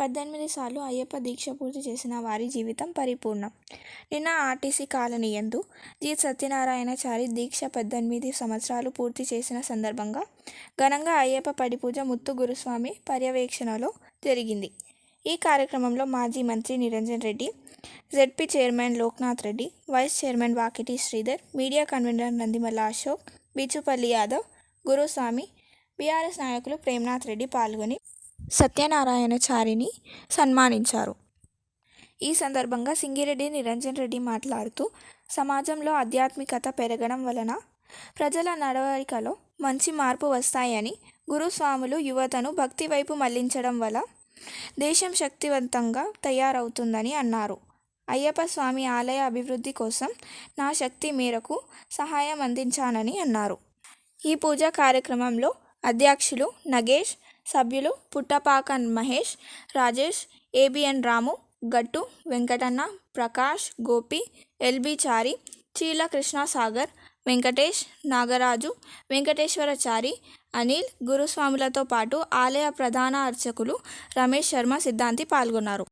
పద్దెనిమిది సార్లు అయ్యప్ప దీక్ష పూర్తి చేసిన వారి జీవితం పరిపూర్ణం. నిన్న ఆర్టీసీ కాలనీ యందు జి. సత్యనారాయణచారి దీక్ష పద్దెనిమిది సంవత్సరాలు పూర్తి చేసిన సందర్భంగా ఘనంగా అయ్యప్ప పడిపూజ ముత్తు గురుస్వామి పర్యవేక్షణలో జరిగింది. ఈ కార్యక్రమంలో మాజీ మంత్రి Niranjan Reddy ZP chairman Loknath Reddy vice chairman Vakiti Sridhar media convener Nandimalla Ashok Bichupalli Yadav Guruswamy BRS నాయకులు ప్రేమ్నాథ్ రెడ్డి పాల్గొని సత్యనారాయణచారిని సన్మానించారు. ఈ సందర్భంగా సింగిరెడ్డి నిరంజన్ రెడ్డి మాట్లాడుతూ సమాజంలో ఆధ్యాత్మికత పెరగడం వలన ప్రజల నడవడికలో మంచి మార్పు వస్తాయని గురుస్వాములు యువతను భక్తి వైపు మళ్ళించడం వల్ల దేశం శక్తివంతంగా తయారవుతుందని అన్నారు. అయ్యప్ప స్వామి ఆలయ అభివృద్ధి కోసం నా శక్తి మేరకు సహాయం అందించానని అన్నారు. ఈ పూజా కార్యక్రమంలో అధ్యక్షులు నగేష్ సభ్యులు పుట్టపాకన్ మహేష్ రాజేష్ ఏబిఎన్ రాము గట్టు వెంకటన్న ప్రకాష్ గోపి ఎల్బి చారి చీల కృష్ణాసాగర్ వెంకటేష్ నాగరాజు వెంకటేశ్వరచారి అనిల్ గురుస్వాములతో పాటు ఆలయ ప్రధాన అర్చకులు రమేష్ శర్మ సిద్ధాంతి పాల్గొన్నారు.